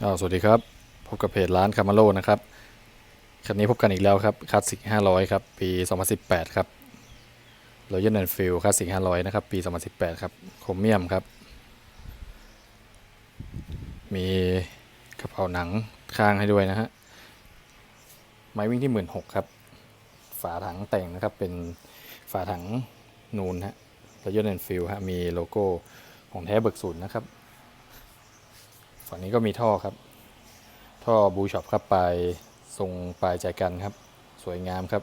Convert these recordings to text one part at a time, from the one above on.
สวัสดีครับ พบกับเพจร้านคามาโลนะครับคันนี้พบกันอีกแล้วครับคลาสสิก500 ครับ ปี 2018 ครับรอยัลแอนฟิลคลาสสิก500 นะครับ ปี 2018 ครับโครเมียมครับ มีกระเป๋าหนังข้างให้ด้วยนะฮะ ไม้วิ่งที่ 16ครับ ฝาถังแต่งนะครับ เป็นฝาถังนูนฮะรอยัลแอนฟิลฮะ มีโลโก้ของแท้เบิกศูนย์นะครับ ฝั่งนี้ก็มีท่อครับ ท่อบูช็อปครับปลายทรงปลายใจกันครับ สวยงามครับ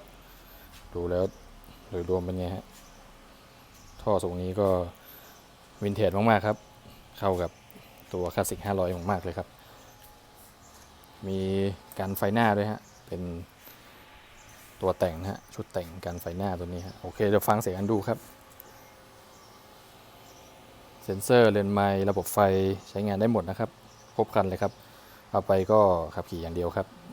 ดูแล้วโดยรวมเป็นไงฮะท่อทรงนี้ก็วินเทจมากๆครับ เข้ากับตัวคลาสสิก500มากๆเลยครับ มีการไฟหน้าด้วยฮะเป็นตัวแต่งนะฮะชุดแต่งการไฟหน้าตัวนี้ฮะโอเคเดี๋ยวฟังเสียงกันดูครับ เซ็นเซอร์เลนไมล์ระบบไฟใช้งานได้หมดนะครับ ครบคันเลยครับ เอาไปก็ขับขี่อย่างเดียวครับ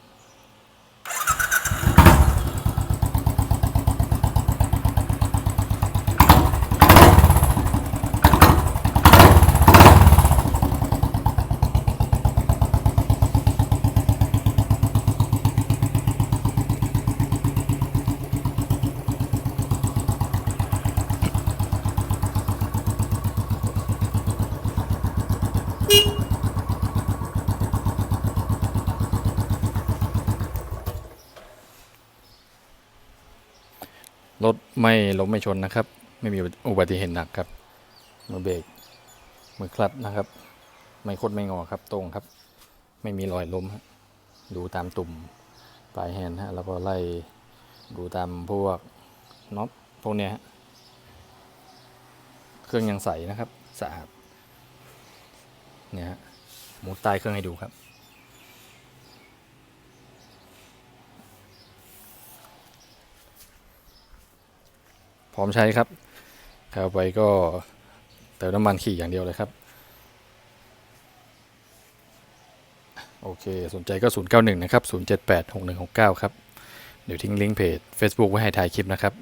รถไม่ล้มไม่ชนนะครับ ไม่มีอุบัติเหตุหนักครับ มือเบรกมือคลัตนะครับ ไม่คดไม่งอครับตรงครับ ไม่มีรอยล้ม ดูตามตุ่มปลายแฮนด์ฮะแล้วก็ไล่ดูตามพวกน็อตพวกเนี้ยเครื่องยังใสนะครับสะอาดเนี่ยฮะหมุดใต้เครื่องให้ดูครับ พร้อมใช้ครับเข้าไปก็เติมน้ำมันขี่อย่างเดียวเลยครับ โอเค สนใจก็ 091 นะครับ 078 6169 ครับ เดี๋ยวทิ้งลิงก์เพจ Facebook ไว้ให้ถ่ายคลิปนะครับ